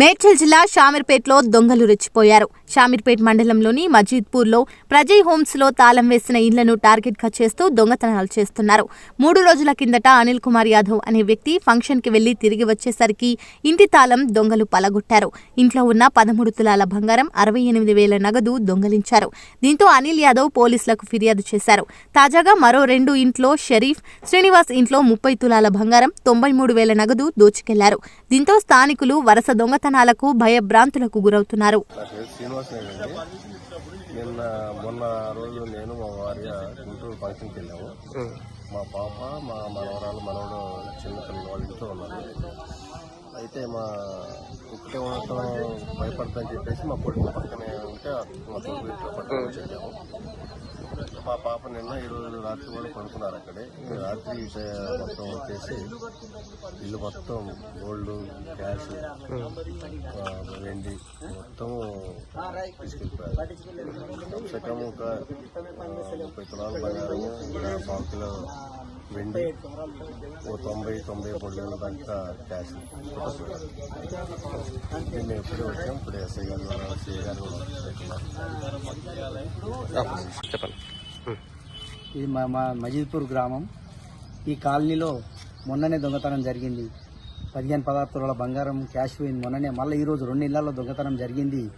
మేడ్చల్ జిల్లా షామీర్పేటలో దొంగలు రెచ్చిపోయారు. షామీర్పేట్ మండలంలోని మజీద్పూర్లో ప్రజయ్ హోమ్స్లో తాళం వేసిన ఇళ్ళను టార్గెట్గా చేస్తూ దొంగతనాలు చేస్తున్నారు. మూడు రోజుల కిందట అనిల్ కుమార్ యాదవ్ అనే వ్యక్తి ఫంక్షన్కి వెళ్ళి తిరిగి వచ్చేసరికి ఇంటి తాళం దొంగలు పలగొట్టారు. ఇంట్లో ఉన్న పదమూడు తులాల బంగారం అరవై ఎనిమిది వేల నగదు దొంగలించారు. దీంతో అనిల్ యాదవ్ పోలీసులకు ఫిర్యాదు చేశారు. తాజాగా మరో రెండు ఇంట్లో షరీఫ్ శ్రీనివాస్ ఇంట్లో ముప్పై తులాల బంగారం తొంభై మూడు వేల నగదు దోచుకెళ్ళారు. దీంతో స్థానికులు వరుస దొంగతనాలకు భయభ్రాంతులకు గురవుతున్నారు. అండి నిన్న మొన్న రోజు నేను మా భార్య గుంటూరు ఫంక్షన్కి వెళ్ళాము. మా పాప మా మనవరాలు మనవడు చిన్న పిల్లలు వాళ్ళ ఇంట్లో ఉన్నారు. అయితే మా ఇక్కడే ఉండటం భయపడతాని చెప్పేసి మా కొడుకు పక్కనే ఉంటే మా కొడుకు ఇంట్లో పట్టుకొని చెప్పాము మా పాప నిన్న ఈరోజు రాత్రి వాళ్ళు పడుకున్నారు అక్కడే. రాత్రి మొత్తం వచ్చేసి ఇల్లు మొత్తం గోల్డ్ క్యాష్ వెండి మొత్తం తీసుకెళ్ళిపోయారు. సగం ఒక ముప్పై తులాల బంగారము ఇంకా పావు కిలో వెండి ఓ తొంభై తొంభై మూడు వేల దాకా క్యాష్ మేము ఎప్పుడే వచ్చాం ఇప్పుడు ఎస్ఐ గారు సిఐ గారు చెప్పండి. ఇది మా మా మజీద్పూర్ గ్రామం. ఈ కాలనీలో మొన్ననే దొంగతనం జరిగింది. పదిహేను పదహారు తులాల బంగారం క్యాష్ పోయింది మొన్ననే. మళ్ళీ ఈరోజు రెండు ఇళ్ళలో దొంగతనం జరిగింది.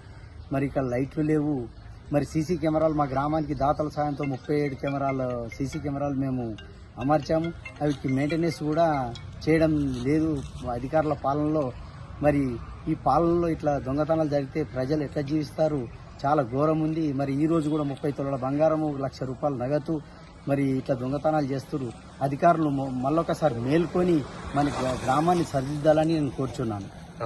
మరి ఇక్కడ లైట్లు లేవు. మరి సీసీ కెమెరాలు మా గ్రామానికి దాతల సాయంతో ముప్పై ఏడు కెమెరాలు సీసీ కెమెరాలు మేము అమర్చాము. అవి మెయింటెనెన్స్ కూడా చేయడం లేదు అధికారుల పాలనలో. మరి ఈ పాలనలో ఇట్లా దొంగతనాలు జరిగితే ప్రజలు ఎట్లా జీవిస్తారు? చాలా ఘోరం ఉంది. మరి ఈ రోజు కూడా ముప్పై తులాల బంగారము లక్ష రూపాయలు నగదు మరి ఇట్లా దొంగతనాలు చేస్తున్నారు అధికారులు మళ్ళొకసారి మేల్కొని మన గ్రామాన్ని సరిదిద్దాలని నేను కోరుచున్నాను.